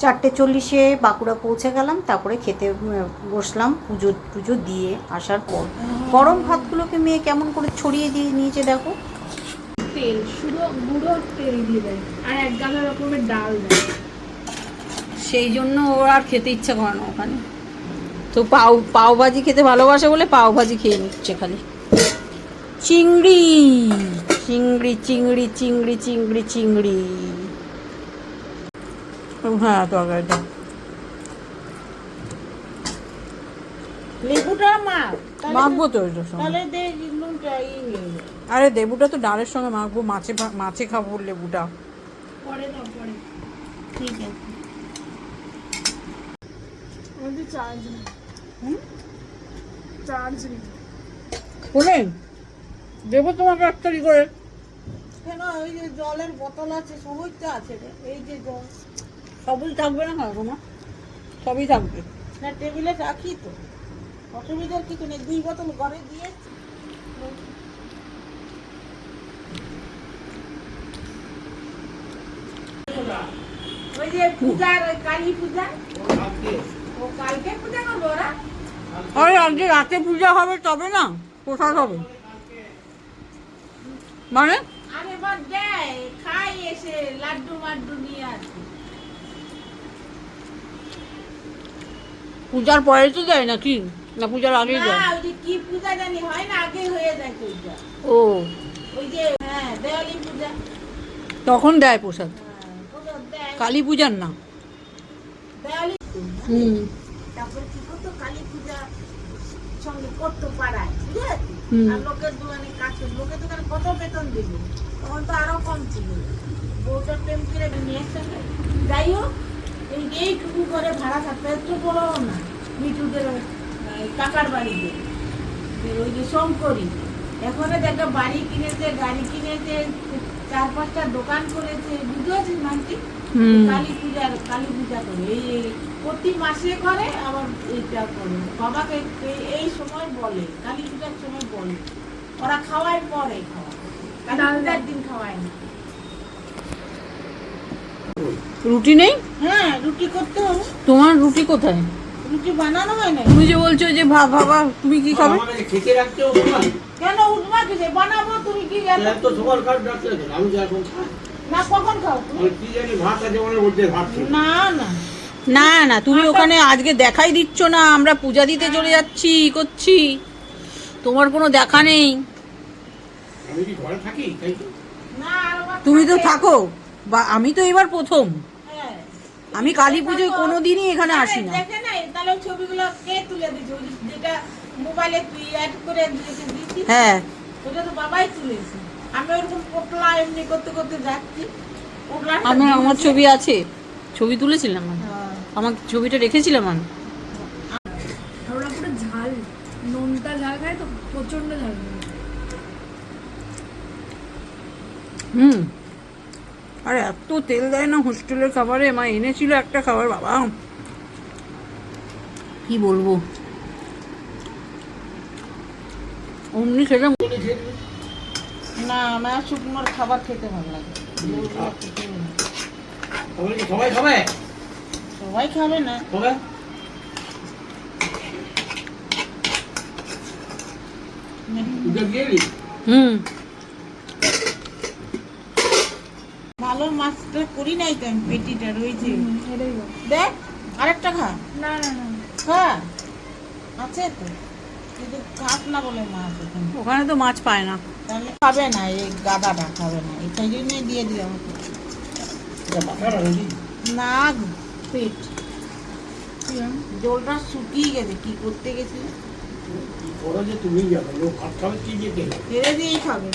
চারটে চল্লিশে বাঁকুড়া পৌঁছে গেলাম তারপরে খেতে বসলাম পুজো টুজো দিয়ে আসার পর। গরম ভাতগুলোকে মেয়ে কেমন করে ছড়িয়ে দিয়ে নিয়েছে দেখো। তেল শুধু গুঁড়ো তেল দিয়ে দেয় আর এক গাদা রকমের ডাল দেয়। সেই জন্য ওর আর খেতে ইচ্ছা করে না ওখানে। তো পাও পাও ভাজি খেতে ভালোবাসে বলে পাও ভাজি খেয়ে নিচ্ছে খালি। চিংড়ি চিংড়ি চিংড়ি চিংড়ি চিংড়ি চিংড়ি। হ্যাঁ তরকারিটা। লেবুটা মাখবো তো ওইটার সঙ্গে। আরে লেবুটা তো ডালের সঙ্গে মাখবো মাছে মাছে খাব লেবুটা। পরে দাও পরে। ঠিক আছে। আমাদের চার্জ নেই। চার্জ নেই। বলে দেবো তোমাকে একটা করে। কেন ওই যে জলের বোতল আছে সবই তো আছে এই যে জল। সবই থাকবে না সবই থাকবে। না টেবিলে রাখি তো। অসুবিধার কিছু নেই। দুই বোতল ঘরে দিয়ে ওই যে পূজার ওই কালী পূজা। ও কালকে পূজা করব ওরা? আরে আজকে রাতে পূজা হবে তবে না? প্রসাদ হবে? মানে? আরে বার দেয় খাই এসে লাড্ডু মাড্ডু নিয়ে আসে। পূজার পরে তো দেয় নাকি? না পূজার আগেই না ওই কি পূজা জানি হয় না আগে হয়ে যায় পূজা। ও। ওই যে হ্যাঁ দেওয়ালি পূজা। তখন দেয় প্রসাদ? হ্যাঁ, কালী পূজার না? দেওয়ালি হুম। তারপরে কি করতো? কালী পূজা সঙ্গে করতো পাড়ায় আর লোকের দোকানে কাছে লোকের দোকানে কত বেতন দিল তখন তো আরও কম ছিল। বউটা প্রেম করে সঙ্গে যাই হোক এইটুকু করে ভাড়া থাকতে একটু বড় না। মিটুদের ওই কাকার বাড়িতে। ওই যে শঙ্করী। এখন দেখো বাড়ি কিনেছে গাড়ি কিনেছে চার পাঁচটা দোকান করেছে পারছিস মানছি? কালী পূজার কালী পূজা করে। এই প্রতি মাসে করে আবার এইটা করে। বাবাকে এই- এই সময় বলে কালী পূজার সময় বলে। ওরা খাওয়ায় পরে খাওয়ায়। কালী পূজার দিন খাওয়ায় না। রুটি নেই? হ্যাঁ রুটি করতে হবে। তোমার রুটি কোথায়? রুটি বানানো হয় না তুমি যে বলছো যে ভা বাবা তুমি কি খাবে? আমাকে খেতে না। কেন উঠবা কিছু বানাবো তুমি কি জানো? রাখতে আমি এখন না কখন খাও তুমি? কি জানি ভাত আছে মনে ভাত না না। না না তুমি ওখানে আজকে দেখাই দিচ্ছ না আমরা পূজা দিতে চলে যাচ্ছি করছি। তোমার কোনো দেখা নেই। আমি কি ঘরে থাকি? না তুমি তো থাকে। বা আমি তো এবার প্রথম। হ্যাঁ। আমি কালী পুজোয় কোনোদিনই এখানে আসি না দেখে নাই? তাহলে ছবিগুলো কে তুলে দিয়েছে? ওই যেটা মোবাইলে তুই অ্যাড করে দিয়েছে হ্যাঁ। ওটা তো বাবাই তুলেছে। আমি ওরকম পোটলা এমনি করতে করতে যাচ্ছি। পোটলাটা আমার আমার ছবি আছে। ছবি তুলেছিলাম আমি। হ্যাঁ। আমার ছবিটা রেখেছিলাম আমি। আর ওরা পুরো ঝাল। নোনতা ঝাল খায় তো প্রচণ্ড ঝাল হুম। আর এত তেল দেয় না হোস্টেলের খাবারে? মা এনেছিল একটা খাবার বাবা। কি বলব? অমনি খেলাম না আমার শুকনোর খাবার খেতে ভালো লাগে। সবাই খাবে? সবাই খাবে না? হুম ভালো মাছটা করি নাই তো আমি পেটিটা রয়েছে এটাই দেখ আরেকটা খা। না না না। খা। আছে তো। কিন্তু কাপ না বলে মাছ ওখানে তো মাছ পায় না। তাহলে খাবে না এই গাদাটা খাবে না। এই জন্যই দিয়ে দিলাম। না পেট। জলটা শুকিয়ে গেছে। কি করতে গেছি? কি করো যে তুমি যাবে লোক খাবে কি যেতে ছেড়ে দিয়েই খাবে।